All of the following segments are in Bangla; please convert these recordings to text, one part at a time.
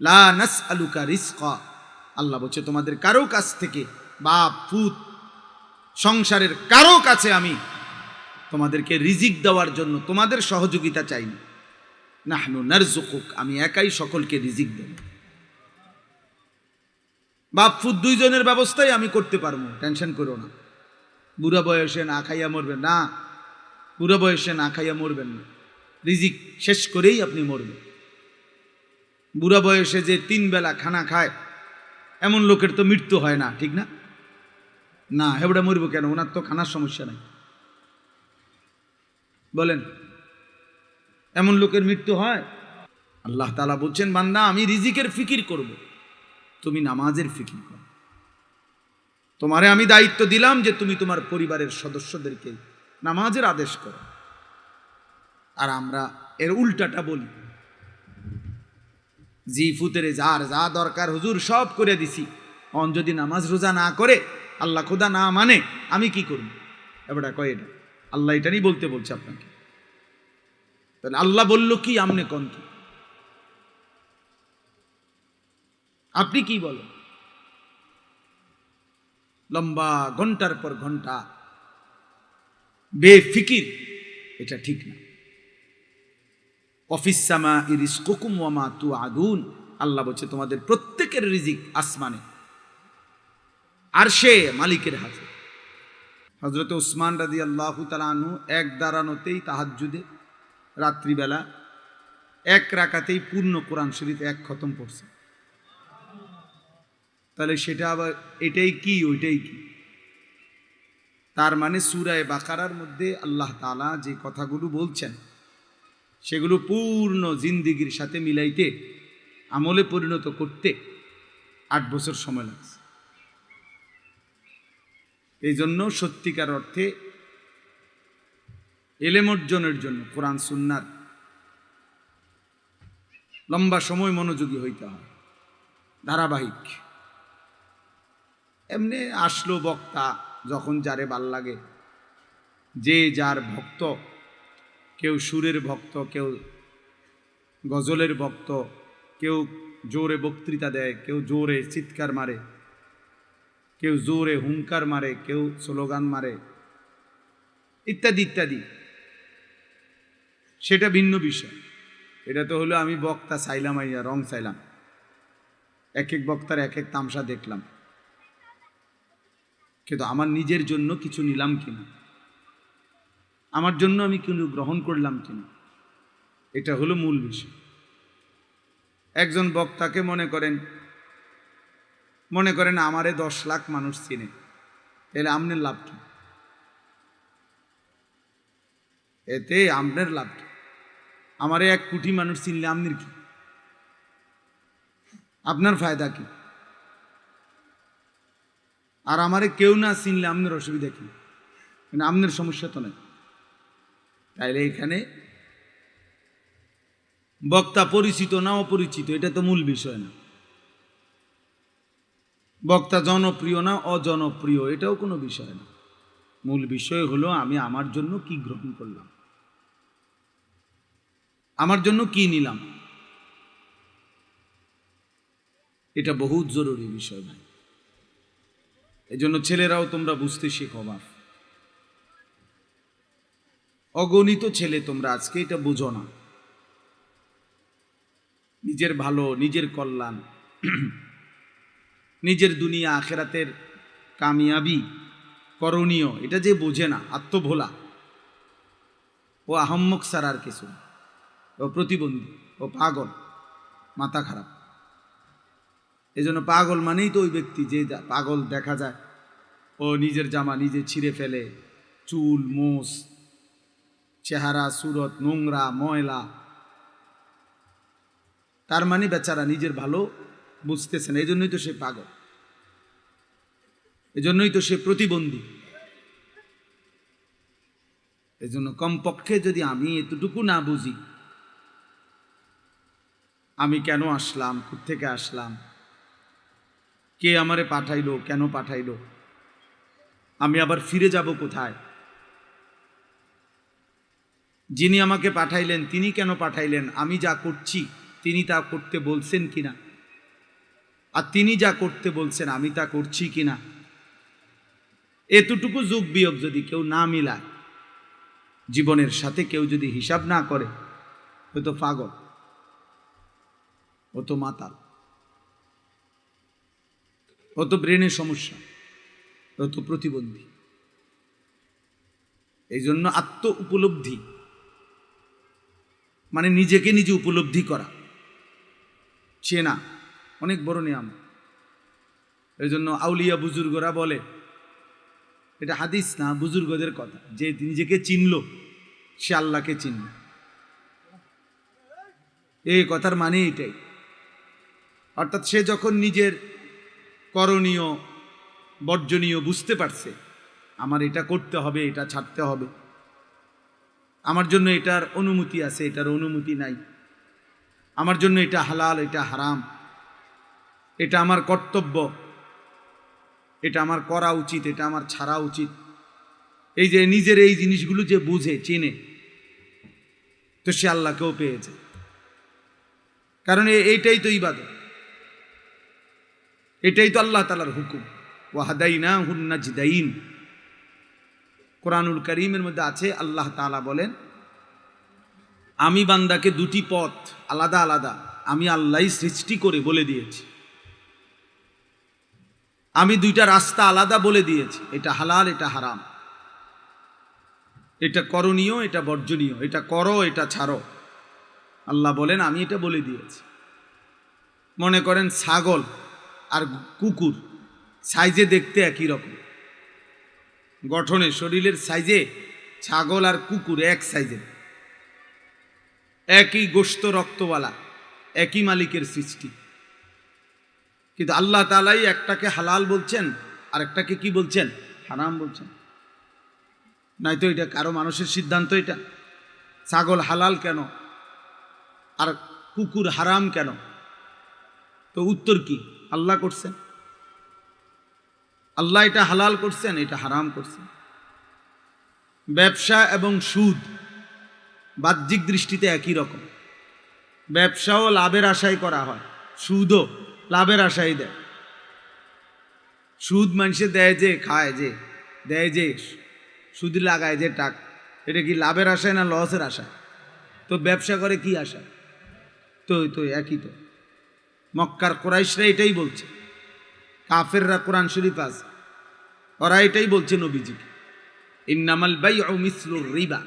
লা আলুকা রিস্কা আল্লাহ বলছে, তোমাদের কারও কাছ থেকে বাপ ফুত সংসারের কারও কাছে আমি তোমাদেরকে রিজিক দেওয়ার জন্য তোমাদের সহযোগিতা চাইনি। নাহনু নারজুকুক আমি একাই সকলকে রিজিক দেব। বাপ ফুত দুইজনের ব্যবস্থাই আমি করতে পারব, টেনশন করো না। বুড়া বয়সে না খাইয়া মরবেন, না। বুড়া বয়সে না খাইয়া মরবেন না। রিজিক শেষ করেই আপনি মরবেন। বুড়া বয়সে যে তিন বেলা খানা খায়, এমন লোকের তো মৃত্যু হয় না, ঠিক না? না, হেবড়া মরবো কেন? ওনার তো খানার সমস্যা নাই। বলেন, এমন লোকের মৃত্যু হয়? আল্লাহ তালা বলছেন, বান্দা, আমি রিজিকের ফিকির করব, তুমি নামাজের ফিকির করো। তোমারে আমি দায়িত্ব দিলাম যে তুমি তোমার পরিবারের সদস্যদেরকে নামাজের আদেশ করো। আর আমরা এর উল্টাটা বলি। জি ফুতেরে যার যা দরকার হুজুর সব করে দিছি। অন যদি নামাজ রোজা না করে, আল্লাহ খোদা না মানে আমি কি করব? এবারটা কয় এটা? আল্লাহ এটারই বলতে বলছে আপনাকে। তাহলে আল্লাহ বলল কি, আমনে কোন কি? আপনি কি বলেন? লম্বা ঘণ্টার পর ঘণ্টা। বেফিকির, এটা ঠিক না। অফিসামা ইরিস কুকুম তু আদুন আল্লাহ বলছে, তোমাদের প্রত্যেকের রিজিক আসমানে, আর সে মালিকের হাতে। হজরত উসমান রাদি আল্লাহ তালানু এক দাঁড়ানোতেই তাহাজুদে রাত্রিবেলা এক রাকাতেই পূর্ণ কোরআন শরীফ এক খতম পড়ছে তাহলে সেটা আবার এটাই কি, ওইটাই কি? তার মানে সুরায় বাকারার মধ্যে আল্লাহ তালা যে কথাগুলো বলছেন সেগুলো পূর্ণ জিন্দিগির সাথে মিলাইতে, আমলে পরিণত করতে আট বছর সময় লাগছে। এই জন্য সত্যিকার অর্থে এলেম অর্জনের জন্য কোরআন সুন্নার লম্বা সময় মনোযোগী হইতে হয়। ধারাবাহিক। এমনি আসলো বক্তা যখন যারে ভালো লাগে, যে যার ভক্ত কেউ সুরের ভক্ত, কেউ গজলের ভক্ত, কেউ জোরে বক্তৃতা দেয়, কেউ জোরে চিৎকার মারে, কেউ জোরে হুঙ্কার মারে, কেউ স্লোগান মারে, ইত্যাদি ইত্যাদি। সেটা ভিন্ন বিষয়। এটা তো হলো আমি বক্তা চাইলাম আইয়া, রং চাইলাম। এক এক বক্তার এক এক তামসা দেখলাম। কিন্তু আমার নিজের জন্য কিছু নিলাম কিনা? আমার জন্য আমি কিন্তু গ্রহণ করলাম কিনা এটা হলো মূল বিষয়। একজন বক্তাকে মনে করেন মনে করেন আমারে দশ লাখ মানুষ চিনে, তাহলে আমনের লাভ কি? এতে আমনের লাভ কি? আমারে এক কোটি মানুষ চিনলে আমনের কি? আপনার ফায়দা কি? আর আমারে কেউ না চিনলে আমনের অসুবিধা কি? কিন্তু আমনের সমস্যা তো নেই। তাইলে এখানে বক্তা পরিচিত না অপরিচিত, এটা তো মূল বিষয় না। বক্তা জনপ্রিয় না অজনপ্রিয়, এটাও কোনো বিষয় না। মূল বিষয় হলো আমি আমার জন্য কি গ্রহণ করলাম। আমার জন্য কি নিলাম। এটা বহুত জরুরি বিষয় ভাই। এই জন্য ছেলেরাও তোমরা বুঝতে শেখো বাপ অগণিত ছেলে তোমরা আজকে, এটা বুঝো না। নিজের ভালো, নিজের কল্যাণ, নিজের দুনিয়া আখেরাতের কামিয়াবি, করণীয়, এটা যে বোঝে না, আত্মভোলা। ও আহম্মক সার আর কিছু ও প্রতিবন্ধী, ও পাগল, মাথা খারাপ। এই জন্য পাগল মানেই তো ওই ব্যক্তি যে, পাগল দেখা যায়। ও নিজের জামা নিজে ছিঁড়ে ফেলে, চুল, মোষ চেহারা, সুরত, নোংরা, ময়লা। তার মানে বেচারা নিজের ভালো বুঝতেছে না এই জন্যই তো সে পাগল। এজন্যই তো সে প্রতিবন্ধী। এজন্য কমপক্ষে যদি আমি এতটুকু না বুঝি, আমি কেন আসলাম থেকে আসলাম? কে আমারে পাঠাইলো, কেন পাঠাইলো? আমি আবার ফিরে যাব কোথায়? যিনি আমাকে পাঠাইলেন, তিনি কেন পাঠাইলেন? আমি যা করছি, তিনি তা করতে বলছেন কিনা? আর তিনি যা করতে বলছেন, আমি তা করছি কিনা? এতটুকু যোগ বিয়োগ যদি কেউ না মিলায়, জীবনের সাথে কেউ যদি হিসাব না করে হয়তো পাগল, ও তো মাতাল, ও তো ব্রেনের সমস্যা, ও তো প্রতিবন্ধী। এই জন্য আত্ম উপলব্ধি মানে নিজেকে নিজে উপলব্ধি করা। চেনা, অনেক বড় নিয়ম এই জন্য আউলিয়া বুজুর্গরা বলে, এটা হাদিস না, বুজুর্গদের কথা। যে নিজেকে চিনল, সে আল্লাহকে চিনল। এই কথার মানে এটাই। অর্থাৎ সে যখন নিজের করণীয়, বর্জনীয় বুঝতে পারছে, আমার এটা করতে হবে, এটা ছাড়তে হবে। আমার জন্য এটার অনুমতি আছে, এটার অনুমতি নাই। আমার জন্য এটা হালাল, এটা হারাম। এটা আমার কর্তব্য। এটা আমার করা উচিত, এটা আমার ছাড়া উচিত। এই যে নিজের এই জিনিসগুলো যে বুঝে, চেনে, তো সে আল্লাহকেও পেয়েছে। কারণ এইটাই তো ইবাদত। এটাই তো আল্লাহ তালার হুকুম। ওয়াহাদাইনা হুন্নাজদাইন কোরআনুল করিমের মধ্যে আছে, আল্লাহ তাআলা বলেন, আমি বান্দাকে দুটি পথ আলাদা আলাদা, আমি আল্লাহ সৃষ্টি করে বলে দিয়েছি। আমি দুইটা রাস্তা আলাদা বলে দিয়েছি, এটা হালাল, এটা হারাম। এটা করণীয়, এটা বর্জনীয়, এটা করো, এটা ছাড়ো। আল্লাহ বলেন, আমি এটা বলে দিয়েছি। মনে করেন ছাগল আর কুকুর, সাইজে দেখতে একই রকম। গঠনে শরীরের সাইজে ছাগল আর কুকুর এক সাইজের। একই গোস্ত রক্তওয়ালা একই মালিকের সৃষ্টি। কিন্তু আল্লাহ তালাই একটাকে হালাল বলছেন আর একটাকে কি বলছেন? হারাম বলছেন। নাই তো এটা কারও মানুষের সিদ্ধান্ত এটা? ছাগল হালাল কেন? আর কুকুর হারাম কেন? তো উত্তর কি? আল্লাহ করছেন। আল্লাহ এটা হালাল করছেন, এটা হারাম করছেন। ব্যবসা এবং সুদ বাহ্যিক দৃষ্টিতে একই রকম। ব্যবসাও লাভের আশায় করা হয়, সুদও লাভের আশাই দেয়। সুদ মানুষে দেয় যে, খায় যে, দেয় যে, সুদ লাগায় যে টাক, এটা কি লাভের আশায় না লসের আশায়? তো ব্যবসা করে কি আশা তো তো একই তো। মক্কার কোরাইশরা এটাই বলছে। কাফেররা কোরআন শরীফ আছে। ওরা এটাই বলছে নবীজিকে। ইন্নামাল বাই ও মিসলুর রিবা।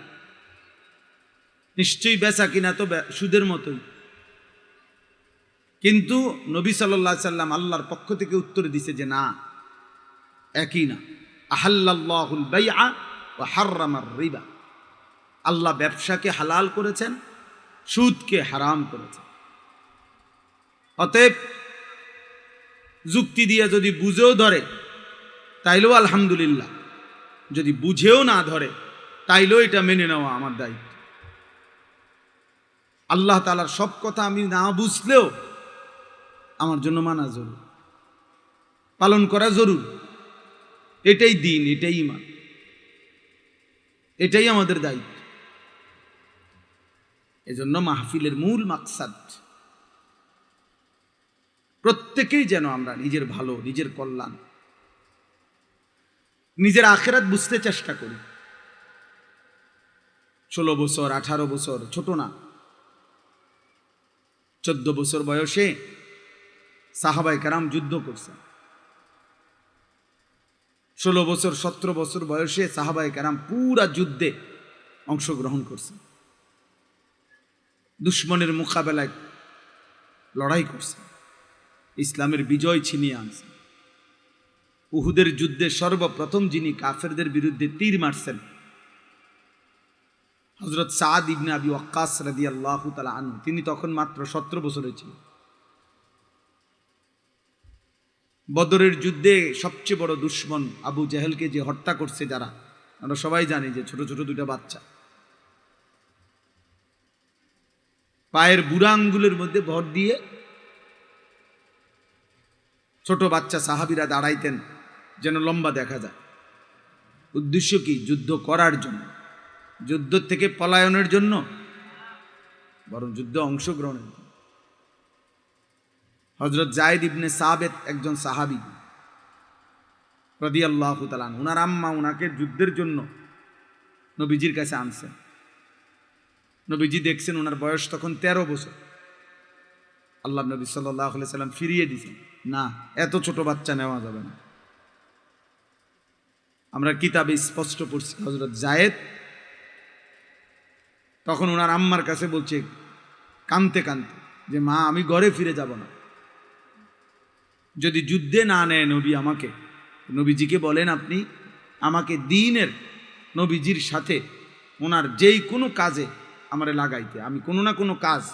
নিশ্চয়ই বেচা কিনা তো সুদের মতোই। কিন্তু নবী সাল্লাহ সাল্লাম আল্লাহর পক্ষ থেকে উত্তর দিছে যে না, একই না। আহাল্লাহুল বাইআ ও হার্রামার রিবা। আল্লাহ ব্যবসাকে হালাল করেছেন, সুদকে হারাম করেছেন। অতএব যুক্তি দিয়ে যদি বুঝেও ধরে, তাইলেও আলহামদুলিল্লাহ। যদি বুঝেও না ধরে, তাইলেও এটা মেনে নেওয়া আমার দায়িত্ব। আল্লাহ তালার সব কথা আমি না বুঝলেও আমার জন্য মানা জরুর। পালন করা জরুর। এটাই দিন, এটাই ইমান এটাই আমাদের দায়িত্ব। এজন্য মাহফিলের মূল মাকসাদ প্রত্যেকেই যেন আমরা নিজের ভালো, নিজের কল্যাণ, নিজের আখেরাত বুঝতে চেষ্টা করি। ষোলো বছর, আঠারো বছর, ছোট না। চোদ্দ বছর বয়সে সাহাবাই কারাম যুদ্ধ করছে। ষোলো বছর, সতেরো বছর বয়সে সাহাবাই কারাম পুরা যুদ্ধে অংশগ্রহণ করছে। দুশ্মনের মোকাবেলায় লড়াই করছে। ইসলামের বিজয় ছিনিয়ে আনছে। উহুদের যুদ্ধে সর্বপ্রথম যিনি কাফেরদের বিরুদ্ধে তীর মারছেন হজরত সাদ ইবনে আবি ওয়াক্কাস রাদি আল্লাহ তালা আনু তিনি তখন মাত্র সতেরো বছরের ছিলেন। বদরের যুদ্ধে সবচেয়ে বড় দুশ্মন আবু জাহেলকে যে হত্যা করছে যারা, আমরা সবাই জানি যে ছোট ছোট দুটা বাচ্চা। পায়ের বুড়া আঙ্গুলের মধ্যে ভর দিয়ে ছোট বাচ্চা সাহাবিরা দাঁড়াইতেন যেন লম্বা দেখা যায়। উদ্দেশ্য কি? যুদ্ধ করার জন্য। যুদ্ধ থেকে পলায়নের জন্য? বরং যুদ্ধে অংশগ্রহণের জন্য। হজরত জায়দ ইবনে সাবেদ একজন সাহাবি রদি আল্লাহ তালান ওনার আম্মা ওনাকে যুদ্ধের জন্য নবীজির কাছে আনছেন। নবীজি দেখছেন ওনার বয়স তখন তেরো বছর। আল্লাহ নবী সাল্লাহ সাল্লাম ফিরিয়ে দিয়েছেন। না, এত ছোট বাচ্চা নেওয়া যাবে না। আমরা কিতাবে স্পষ্ট পড়ছি হজরত জায়েদ। তখন ওনার আম্মার কাছে বলছে, কানতে কানতে যে, মা, আমি ঘরে ফিরে যাব না। যদি যুদ্ধে না নেয় নবী আমাকে, নবীজিকে বলেন আপনি, আমাকে দিনের নবীজির সাথে ওনার যেই কোনো কাজে আমারে লাগাইতে, আমি কোনো না কোনো কাজ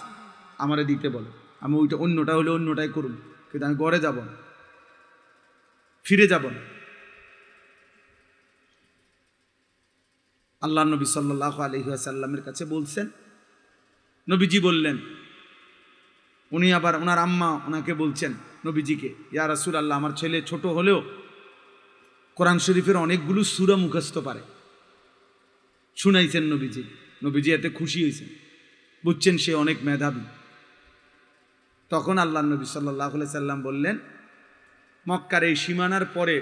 আমারে দিতে বলে আমি ওইটা অন্যটা হলে অন্যটাই করুন। কিন্তু আমি ঘরে যাব না। ফিরে যাব না। আল্লাহ নবী সাল্লাহ আলহিহাসাল্লামের কাছে বলছেন, নবীজি বললেন, উনি আবার ওনার আম্মা ওনাকে বলছেন, নবীজিকে, ইয়া রাসুল আল্লাহ আমার ছেলে ছোট হলেও কোরআন শরীফের অনেকগুলো সুরা মুখস্থ পারে। শুনাইছেন নবীজি। নবীজি এতে খুশি হয়েছেন। বুঝছেন সে অনেক মেধাবী। তখন আল্লাহ নবী সাল্লাহ সাল্লাম বললেন, মক্কার এই সীমানার পরে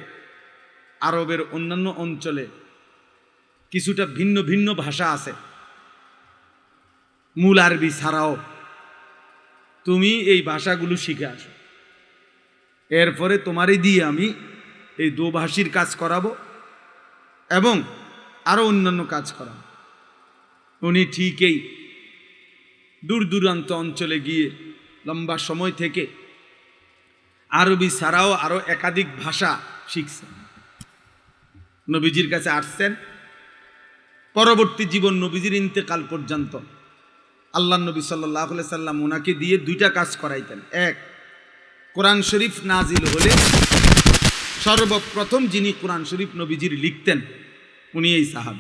আরবের অন্যান্য অঞ্চলে কিছুটা ভিন্ন ভিন্ন ভাষা আছে। মূল আরবি ছাড়াও তুমি এই ভাষাগুলো শিখে আসো। এরপরে তোমারই দিয়ে আমি এই দোভাষীর কাজ করাবো এবং আরও অন্যান্য কাজ করাবো। উনি ঠিকই দূর দূরান্ত অঞ্চলে গিয়ে লম্বা সময় থেকে আরবি ছাড়াও আরও একাধিক ভাষা শিখছেন। নবীজির কাছে আসছেন। পরবর্তী জীবন নবীজির ইন্তেকাল পর্যন্ত আল্লাহ নবী সাল্লাহ সাল্লাম ওনাকে দিয়ে দুইটা কাজ করাইতেন। এক, কোরআন শরীফ নাজিল হলে সর্বপ্রথম যিনি কোরআন শরীফ নবীজির লিখতেন, উনি এই সাহাব,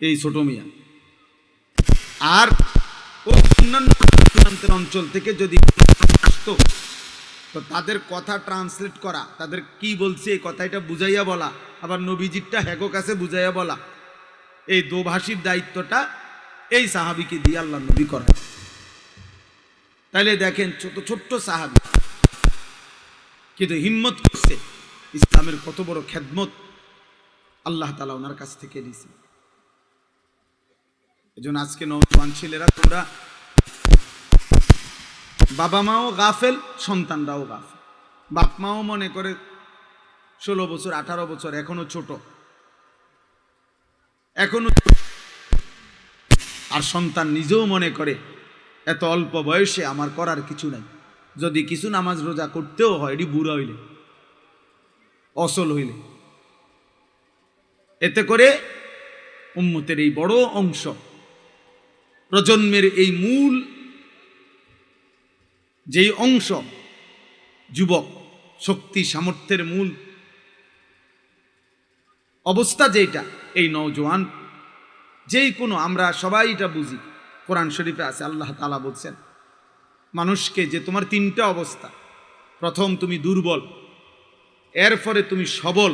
এই ছোট মিয়া। আর অন্যান্য দূরান্তের অঞ্চল থেকে যদি আসতো, তো তাদের কথা ট্রান্সলেট করা, তাদের কি বলছে এই কথাটা বুঝাইয়া বলা, আবার নবীজিরটা হ্যাগো কাছে বুঝাইয়া বলা, এই দোভাষীর দায়িত্বটা এই সাহাবিকে দিয়ে আল্লাহ নবী করেন তাইলে দেখেন ছোট, ছোট্ট সাহাবি, কিন্তু হিম্মত করছে, ইসলামের কত বড় খেদমত আল্লাহ তালা ওনার কাছ থেকে দিছে। এই জন্য আজকে নৌজওয়ান ছেলেরা, তোমরা বাবা মাও গাফেল, সন্তানরাও গাফেল। বাপ মাও মনে করে ষোলো বছর, আঠারো বছর, এখনও ছোট। এখনও আর সন্তান নিজেও মনে করে, এত অল্প বয়সে আমার করার কিছু নাই। যদি কিছু নামাজ রোজা করতেও হয়, এটি বুড়া হইলে, অসল হইলে। এতে করে উম্মতের এই বড় অংশ, প্রজন্মের এই মূল যেই অংশ যুবক শক্তি সামর্থ্যের মূল অবস্থা যেটা এই নওজোয়ান, যেই কোনো আমরা সবাই এটা বুঝি, কোরআন শরীফে আছে, আল্লাহ তালা বলছেন, মানুষকে যে তোমার তিনটা অবস্থা, প্রথম তুমি দুর্বল, এরপরে তুমি সবল,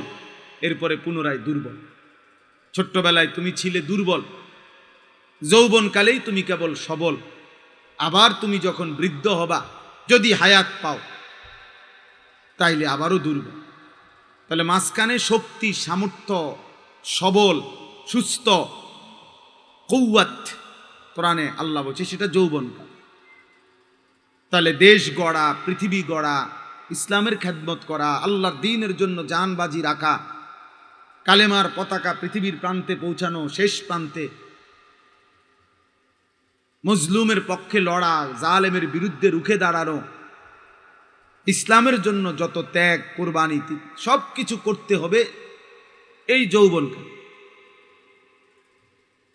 এরপরে পুনরায় দুর্বল। ছোট্টবেলায় তুমি ছিলে দুর্বল, যৌবনকালেই তুমি কেবল সবল, আবার তুমি যখন বৃদ্ধ হবা যদি হায়াত পাও, তাইলে আবারও দুর্বল। তাহলে মাঝখানে শক্তি, সামর্থ্য, সবল, সুস্থ কৌয়াত কোরআনে আল্লাহ বলছে, সেটা যৌবনকাল। তাহলে দেশ গড়া, পৃথিবী গড়া, ইসলামের খেদমত করা, আল্লাহর দিনের জন্য জানবাজি রাখা, কালেমার পতাকা পৃথিবীর প্রান্তে পৌঁছানো, শেষ প্রান্তে মজলুমের পক্ষে লড়া জালেমের বিরুদ্ধে রুখে দাঁড়ানো, ইসলামের জন্য যত ত্যাগ, কোরবানি সব কিছু করতে হবে এই যৌবনকে।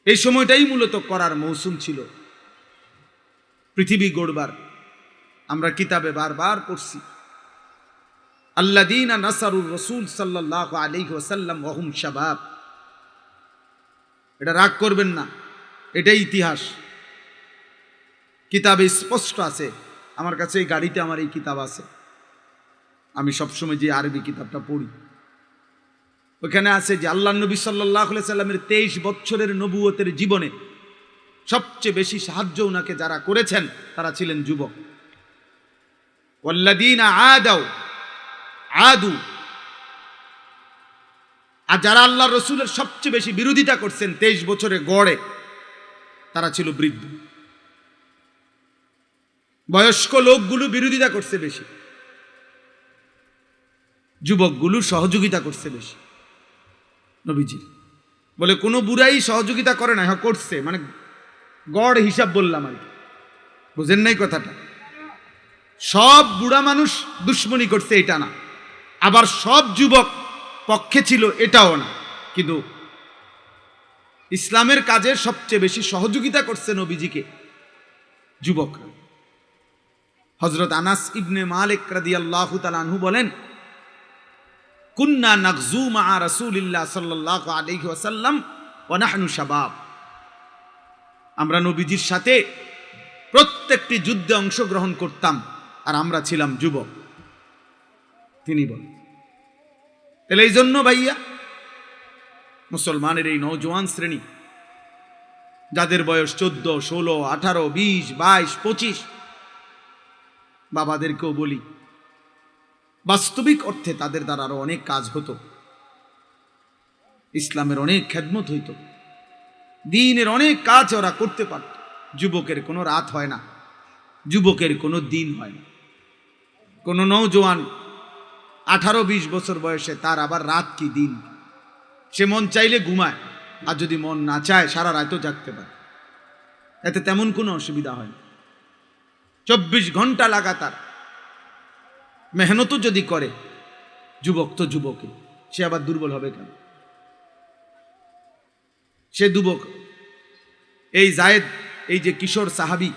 এই সময়টাই মূলত করার মৌসুম ছিল। পৃথিবী গড়বার। আমরা কিতাবে বারবার পড়ছি আল্লাদিনা নাসারুর রসুল সাল্লাহ আলী ওসাল্লাম ওহুম শাবাব। এটা রাগ করবেন না, এটাই ইতিহাস। কিতাবে স্পষ্ট আছে। আমার কাছে এই গাড়িতে আমার এই কিতাব আছে। আমি সবসময় যে আরবি কিতাবটা পড়ি। ওখানে আছে যে আল্লাহ নবী সাল্লাহ সাল্লামের তেইশ বছরের নবুয়তের জীবনে সবচেয়ে বেশি সাহায্য ওনাকে যারা করেছেন, তারা ছিলেন যুবক। আদাও আদু। আর যারা আল্লাহ রসুলের সবচেয়ে বেশি বিরোধিতা করছেন, তেইশ বছরে গড়ে, তারা ছিল বৃদ্ধ। বয়স্ক লোকগুলো বিরোধিতা করছে বেশি। যুবকগুলো সহযোগিতা করছে বেশি। নবীজি, বলে কোনো বুড়াই সহযোগিতা করে না হ্যাঁ করছে। মানে গড় হিসাব বললাম আর কি। বুঝেন নাই কথাটা? সব বুড়া মানুষ দুশ্মনী করছে, এটা না। আবার সব যুবক পক্ষে ছিল, এটাও না। কিন্তু ইসলামের কাজে সবচেয়ে বেশি সহযোগিতা করছে নবীজিকে যুবকরা। হজরত আনাস ইবনে মালিক রাদিয়াল্লাহু তাআলা আনহু বলেন, কুন্না নাগজু মা রাসূলিল্লাহ সাল্লাল্লাহু আলাইহি ওয়াসাল্লাম ওয়া নাহনু শাবাব। আমরা নবীজির সাথে প্রত্যেকটি যুদ্ধে অংশগ্রহণ করতাম আর আমরা ছিলাম যুবক। তিনি বলেন, তাহলে এই জন্য ভাইয়া, মুসলমানের এই নৌজওয়ান শ্রেণি, যাদের বয়স চোদ্দ, ষোলো, আঠারো, বিশ, বাইশ, পঁচিশ বাবাদেরকেও বলি, বাস্তবিক অর্থে তাদের দ্বারা আরও অনেক কাজ হতো। ইসলামের অনেক খেদমত হইত। দিনের অনেক কাজ ওরা করতে পারত। যুবকের কোনো রাত হয় না। যুবকের কোনো দিন হয় না। কোনো নৌজওয়ান আঠারো বিশ বছর বয়সে তার আবার রাত কি দিন? সে মন চাইলে ঘুমায়, আর যদি মন না চায়, সারা রাতও জাগতে পারে। এতে তেমন কোনো অসুবিধা হয় না। চব্বিশ ঘণ্টা লাগাতার। মেহনতও যদি করে, যুবক তো যুবকে সে আবার দুর্বল হবে কেন? সে যুবক এই জায়েদ, এই যে কিশোর সাহাবি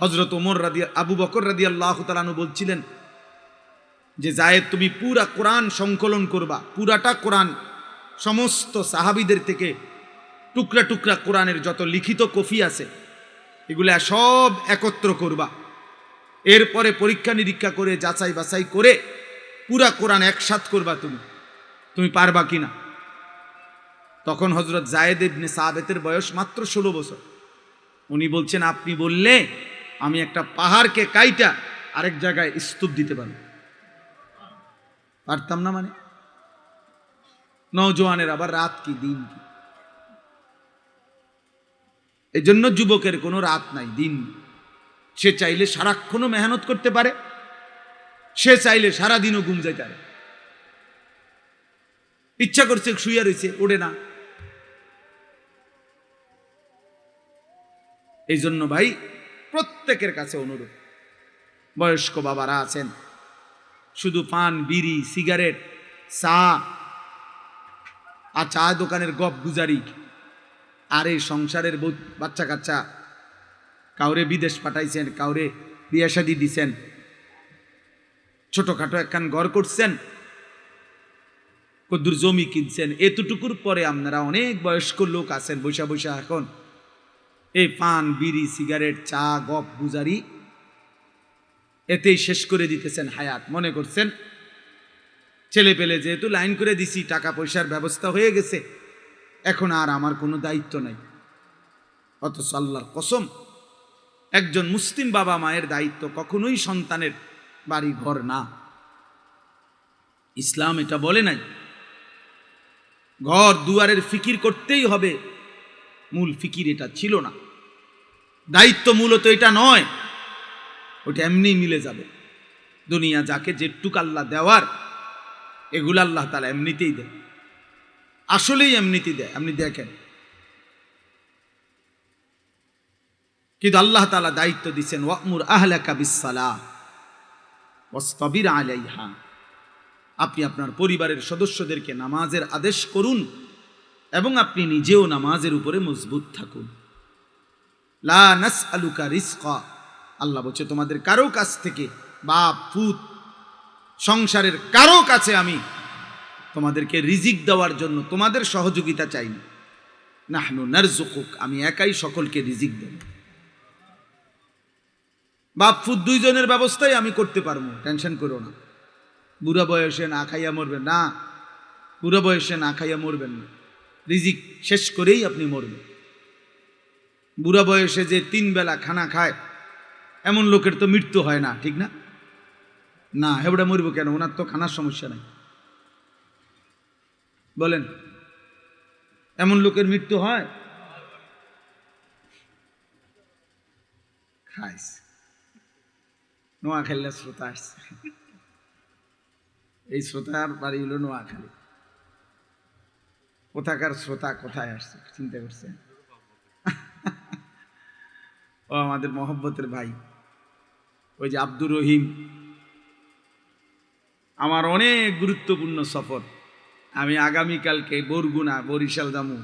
হজরত ওমর রাদি, আবু বকর রাদি আল্লাহ তালানু বলছিলেন যে, জায়েদ, তুমি পুরা কোরআন সংকলন করবা, পুরাটা কোরআন সমস্ত সাহাবিদের থেকে টুকরা টুকরা কোরআনের যত লিখিত কফি আছে এগুলা সব একত্র করবা। এরপরে পরীক্ষা নিরীক্ষা করে, যাচাই বাছাই করে পুরা কোরআন একসাথ করবা তুমি। তুমি পারবা কি না তখন হজরত জায়েদ ইবনে সাবেতের বয়স মাত্র ষোলো বছর। উনি বলছেন, আপনি বললে আমি একটা পাহাড়কে কাইটা আরেক জায়গায় স্তূপ দিতে পারি পারতাম না মানে? নৌজওয়ানের আবার রাত কি, দিন কি? এই জন্য যুবকের কোনো রাত নাই, দিন সে চাইলে সারাক্ষণও মেহনত করতে পারে, সে চাইলে সারাদিনও ঘুম যাইতে পারে। ইচ্ছা করছে শুয়ে রয়েছে ওড়ে না। এই জন্য ভাই, প্রত্যেকের কাছে অনুরোধ। বয়স্ক বাবারা আছেন, শুধু পান, বিড়ি, সিগারেট, চা, আর চা দোকানের গপ গুজারি। আর এই সংসারের বউ- বাচ্চা কাচ্চা কাউরে বিদেশ পাঠাইছেন, কাউরে বিয়া শাদি দিছেন, ছোটখাটো একখান ঘর করছেন, কদ্দুর জমি কিনছেন, এতটুকুর পরে আপনারা অনেক বয়স্ক লোক আছেন, বৈশা বৈশা এখন। এই পান, বিড়ি, সিগারেট, চা, গপ, গুজারি, এতেই শেষ করে দিতেছেন হায়াত। মনে করছেন? ছেলে পেলে যেহেতু লাইন করে দিছি টাকা পয়সার ব্যবস্থা হয়ে গেছে এখন আর আমার কোনো দায়িত্ব নাই। অথচ আল্লাহর কসম, একজন মুসলিম বাবা মায়ের দায়িত্ব কখনোই সন্তানের বাড়ি ঘর না। ইসলাম এটা বলে নাই। ঘর দুয়ারের ফিকির করতেই হবে, মূল ফিকির এটা ছিল না। দায়িত্ব মূলত এটা নয়, ওটা এমনি মিলে যাবে। দুনিয়া যাকে যেটুক আল্লাহ দেওয়ার, এগুলো আল্লাহ তালা এমনিতেই দেয় আসলেই এমনিতেই দেয়। আপনি দেখেন। কিন্তু আল্লাহ তালা দায়িত্ব দিচ্ছেন, ওয়ামুর আহলাকা বিসালাহ ওয়াস্তাবির আলাইহা। আপনি আপনার পরিবারের সদস্যদেরকে নামাজের আদেশ করুন এবং আপনি নিজেও নামাজের উপরে মজবুত থাকুন। লা নাস আলুকা রিস্কা আল্লাহ বলছে, তোমাদের কারও কাছ থেকে বাপ, পুত, সংসারের কারও কাছে আমি তোমাদেরকে রিজিক দেওয়ার জন্য তোমাদের সহযোগিতা চাই না নাহনু নারজুকুক আমি একাই সকলকে রিজিক দেব। বাপ ফুট দুইজনের ব্যবস্থাই আমি করতে পারব, টেনশন করো না। বুড়া বয়সে না খাইয়া মরবেন, না, বুড়া বয়সে না খাইয়া মরবেন না। রিজিক শেষ করেই আপনি মরবেন। বুড়া বয়সে যে তিন বেলা খানা খায়, এমন লোকের তো মৃত্যু হয় না, ঠিক না? না, হেবড়া মরবো কেন? ওনার তো খানার সমস্যা নাই। বলেন, এমন লোকের মৃত্যু হয়? খাইস। নোয়াখালী শ্রোতা আসছে। এই শ্রোতার বাড়ি হলো নোয়াখালী। কোথাকার শ্রোতা কোথায় আসছে, চিন্তা করছে ও আমাদের মহব্বতের ভাই, ওই যে আব্দুর রহিম। আমার অনেক গুরুত্বপূর্ণ সফর। আমি আগামীকালকে বরগুনা, বরিশাল দামু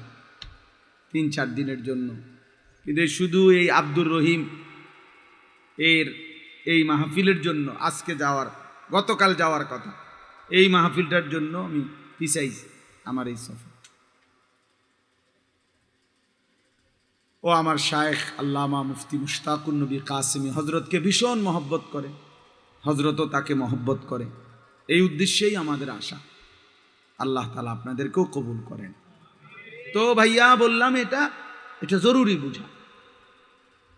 তিন, চার দিনের জন্য। কিন্তু শুধু এই আব্দুর রহিম এর এই মাহফিলের জন্য আজকে যাওয়ার, গতকাল যাওয়ার কথা। এই মাহফিলটার জন্য আমি পিছাইছি আমার এই সফর। ও আমার শায়েখ আল্লামা মুফতি মুশতাকুর নবী কাসিমি হজরতকে ভীষণ মহব্বত করে। হজরতও তাকে মহব্বত করে। এই উদ্দেশ্যেই আমাদের আশা। আল্লাহ তালা আপনাদেরকেও কবুল করেন। তো ভাইয়া বললাম এটা এটা জরুরি বুঝা।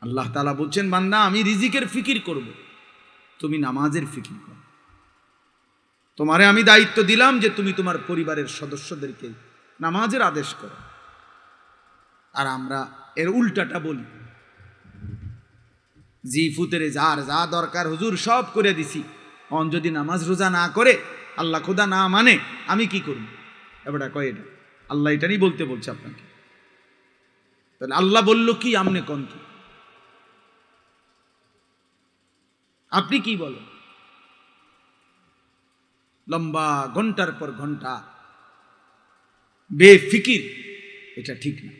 আল্লাহ তালা বলছেন, বান্দা, আমি রিজিকের ফিকির করব, তুমি নামাজের ফিকির করো। তোমারে আমি দায়িত্ব দিলাম যে তুমি তোমার পরিবারের সদস্যদেরকে নামাজের আদেশ করো। আর আমরা এর উল্টাটা বলি। জি ফুতেরে যার যা দরকার, হুজুর সব করে দিছি। অন যদি নামাজ রোজা না করে আল্লাহ খোদা না মানে আমি কি করব? এবারটা কয় এটা? আল্লাহ এটারই বলতে বলছে আপনাকে। তাহলে আল্লাহ বলল কি আমনে কন কি আপনি কি বলেন? লম্বা ঘণ্টার পর ঘণ্টা। বেফিকির, এটা ঠিক না।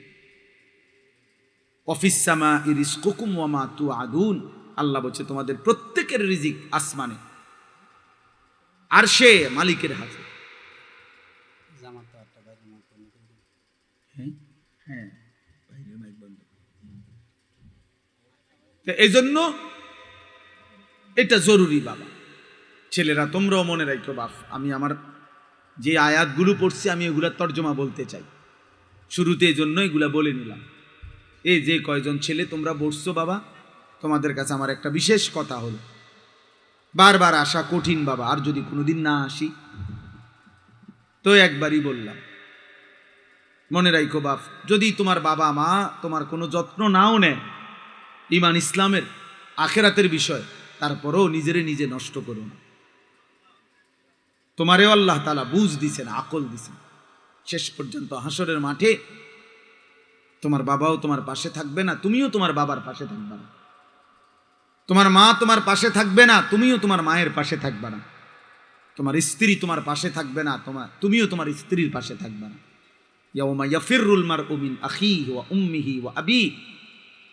অফিসামা ইরিস কুকুম তু আদুন আল্লাহ বলছে, তোমাদের প্রত্যেকের রিজিক আসমানে। আর সে মালিকের হাতে। হ্যাঁ? হ্যাঁ এই জন্য এটা জরুরি বাবা। ছেলেরা তোমরাও মনে রাখো বাপ আমি আমার যে আয়াতগুলো পড়ছি আমি এগুলার তর্জমা বলতে চাই। শুরুতে এই জন্য এগুলা বলে নিলাম। এই যে কয়জন ছেলে তোমরা বসছো বাবা তোমাদের কাছে আমার একটা বিশেষ কথা হলো। বারবার আসা কঠিন বাবা, আর যদি কোনোদিন না আসি? তো একবারই বললাম, মনে রাখো বাপ, যদি তোমার বাবা মা তোমার কোনো যত্ন নাও নেয় ইমান ইসলামের আখেরাতের বিষয়, তারপরেও নিজেরে নিজে নষ্ট করো না। তোমারেও আল্লাহ তালা বুঝ দিছেন, আকল দিছেন। শেষ পর্যন্ত হাসরের মাঠে তোমার বাবাও তোমার পাশে থাকবে না, তুমিও তোমার বাবার পাশে থাকবে না। তোমার মা তোমার পাশে থাকবে না, তুমিও তোমার মায়ের পাশে থাকবে না। তোমার স্ত্রী তোমার পাশে থাকবে না, তোমার, তুমিও তোমার স্ত্রীর পাশে থাকবে না। ইয়াউমা ইয়াফিরুল মারউ মিন আখিহি ওয়া উম্মিহি ওয়া আবি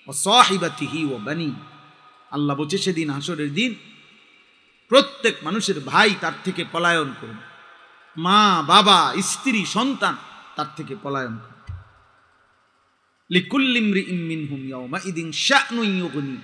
ওয়া সাহিবাতিহি ওয়া বানি। আল্লাহ বলছে, সেদিন হাসরের দিন প্রত্যেক মানুষের ভাই তার থেকে পলায়ন করবে। মা, বাবা, স্ত্রী, সন্তান তার থেকে পলায়ন করবে। লিকুল্লিমরি ইমিনহুম ইয়াউমা ইদিন ইউগনি।